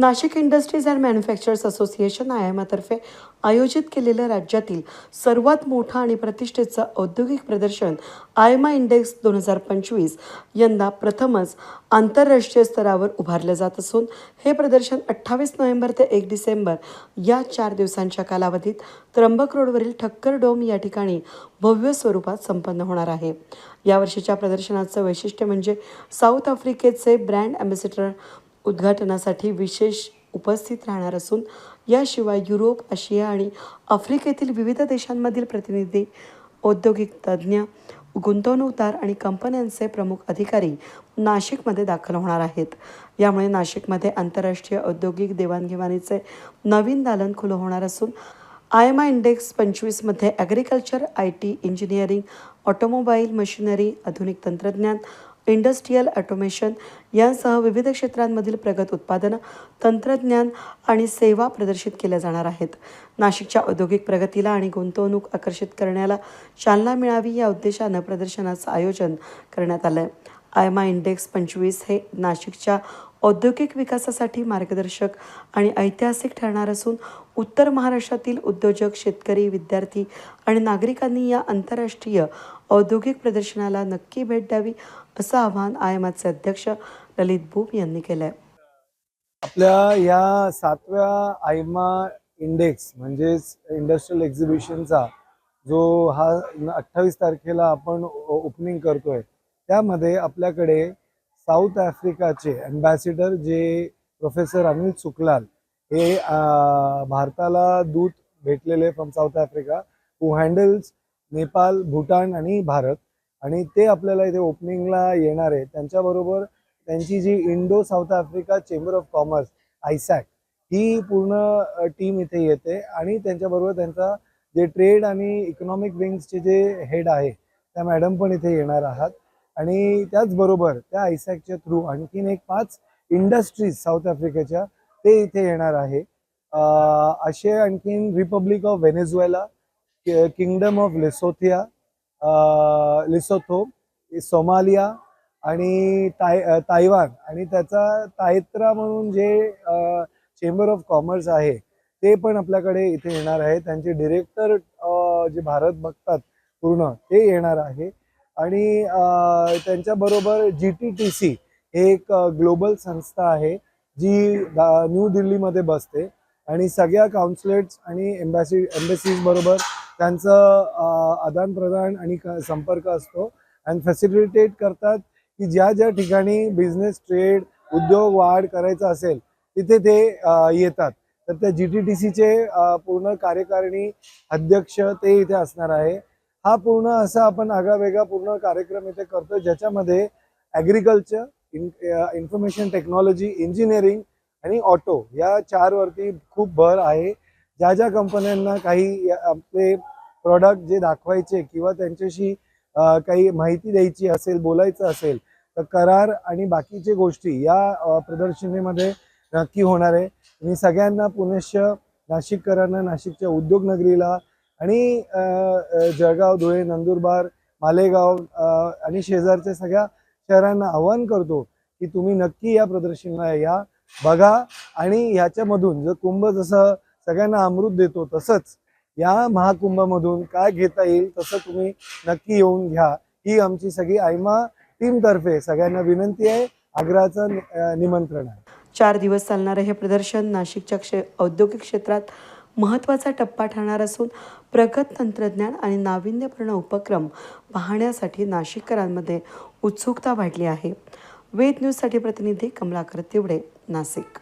Nashik industries and manufacturers association आयमातर्फे आयोजित केलेलं राज्यातील सर्वात मोठं आणि प्रतिष्ठेचं औद्योगिक प्रदर्शन आयमा इंडेक्स दोन हजार पंचवीस यंदा प्रथमच आंतरराष्ट्रीय स्तरावर उभारलं जात असून हे प्रदर्शन अठ्ठावीस नोव्हेंबर ते एक डिसेंबर या चार दिवसांच्या कालावधीत त्र्यंबक रोडवरील ठक्कर डोम या ठिकाणी भव्य स्वरूपात संपन्न होणार आहे. यावर्षीच्या प्रदर्शनाचं वैशिष्ट्य म्हणजे साऊथ आफ्रिकेचे ब्रँड अँबॅसेडर उद्घाटनासाठी विशेष उपस्थित राहणार असून याशिवाय युरोप आशिया आणि आफ्रिकेतील विविध देशांमधील प्रतिनिधी औद्योगिक तज्ज्ञ गुंतवणूकदार आणि कंपन्यांचे प्रमुख अधिकारी नाशिकमध्ये दाखल होणार आहेत. यामुळे नाशिकमध्ये आंतरराष्ट्रीय औद्योगिक देवाणघेवाणीचे नवीन दालन खुलं होणार असून I M I index पंचवीसमध्ये agriculture I T engineering automobile machinery आधुनिक तंत्रज्ञान इंडस्ट्रीयल ॲटोमेशन यांसह विविध क्षेत्रांमधील प्रगत उत्पादनं तंत्रज्ञान आणि सेवा प्रदर्शित केल्या जाणार आहेत. नाशिकच्या औद्योगिक प्रगतीला आणि गुंतवणूक आकर्षित करण्याला चालना मिळावी या उद्देशानं प्रदर्शनाचं आयोजन करण्यात आलं आहे आयमा इंडेक्स पंचवीस हे नाशिकच्या औद्योगिक विकासासाठी मार्गदर्शक आणि ऐतिहासिक ठरणार असून उत्तर महाराष्ट्रातील उद्योजक शेतकरी विद्यार्थी आणि नागरिकांनी या आंतरराष्ट्रीय औद्योगिक प्रदर्शनाला नक्की भेट द्यावी असं आवाहन आयमाचे अध्यक्ष ललित बुब यांनी केलं आहे आपल्या या सातव्या आयमा इंडेक्स म्हणजेच इंडस्ट्रियल एक्झिबिशनचा जो हा अठ्ठावीस तारखेला आपण ओपनिंग करतोय त्यामध्ये आपल्याकडे साऊथ आफ्रिकाचे अँबॅसिडर जे प्रोफेसर अनिल सुकलाल हे भारताला दूत भेटलेले from South Africa who handles Nepal Bhutan आणि भारत. आणि ते आपल्याला इथे ओपनिंगला येणार आहे. त्यांच्याबरोबर त्यांची जी Indo South Africa chamber of commerce आयसॅक ही पूर्ण टीम इथे येते. आणि त्यांच्याबरोबर त्यांचा जे ट्रेड आणि इकॉनॉमिक विंग्सचे जे हेड आहे त्या मॅडम पण इथे येणार आहात. आणि त्याचबरोबर त्या आयसॅकच्या थ्रू आणखीन एक पाच इंडस्ट्रीज साऊथ आफ्रिकेच्या ते इथे येणार आहे. असे आणखीन republic of Venezuela kingdom of लेसोथिया Lesotho Somalia आणि ताय तायवान आणि त्याचा तायत्रा म्हणून जे चेंबर ऑफ कॉमर्स आहे ते पण आपल्याकडे इथे येणार आहे. त्यांचे डिरेक्टर जे भारत बघतात पूर्ण ते येणार आहे. आणि त्यांच्याबरोबर जी टी टी सी हे एक ग्लोबल संस्था आहे जी दा- न्यू दिल्लीमध्ये बसते. आणि सगळ्या काउन्सिलेट्स आणि एम्बॅसी एम्बेसीजबरोबर त्यांचं आदानप्रदान आणि क- संपर्क असतो. आणि फॅसिलिटेट करतात की ज्या ज्या ठिकाणी बिझनेस ट्रेड उद्योग वाढ करायचा असेल तिथे ते येतात. तर त्या जी टी टी सीचे पूर्ण कार्यकारिणी अध्यक्ष ते इथे असणार आहे. हा पूर्ण असा आपण आगळा वेगळा पूर्ण कार्यक्रम इथे करतो ज्याच्यामध्ये ॲग्रिकल्चर इन्फॉर्मेशन टेक्नॉलॉजी इंजिनिअरिंग आणि ऑटो या चारवरती खूप भर आहे. ज्या ज्या कंपन्यांना काही या- आपले प्रॉडक्ट जे दाखवायचे किंवा त्यांच्याशी काही माहिती द्यायची असेल बोलायचं असेल तर करार आणि बाकीचे गोष्टी या प्रदर्शनीमध्ये नक्की होणार आहे. मी सगळ्यांना पुनश्च नाशिककरांना नाशिकच्या उद्योगनगरीला आणि जळगाव धुळे नंदुरबार मालेगाव आणि शेजारच्या सगळ्या शहरांना आवाहन करतो की तुम्ही नक्की या प्रदर्शनाला या. बघा आणि ह्याच्यामधून जर कुंभ जसं सगळ्यांना अमृत देतो तसंच या महाकुंभामधून काय घेता येईल तसं तुम्ही नक्की येऊन घ्या. ही आमची सगळी आयमा टीमतर्फे सगळ्यांना विनंती आहे. आग्रहाचं निमंत्रण आहे. चार दिवस चालणारं हे प्रदर्शन नाशिकच्या क्षे औद्योगिक क्षेत्रात महत्त्वाचा टप्पा ठरणार असून प्रगत तंत्रज्ञान आणि नाविन्यपूर्ण उपक्रम पाहण्यासाठी नाशिककरांमध्ये उत्सुकता वाढली आहे. वेद न्यूजसाठी प्रतिनिधी कमलाकर तिवडे नाशिक.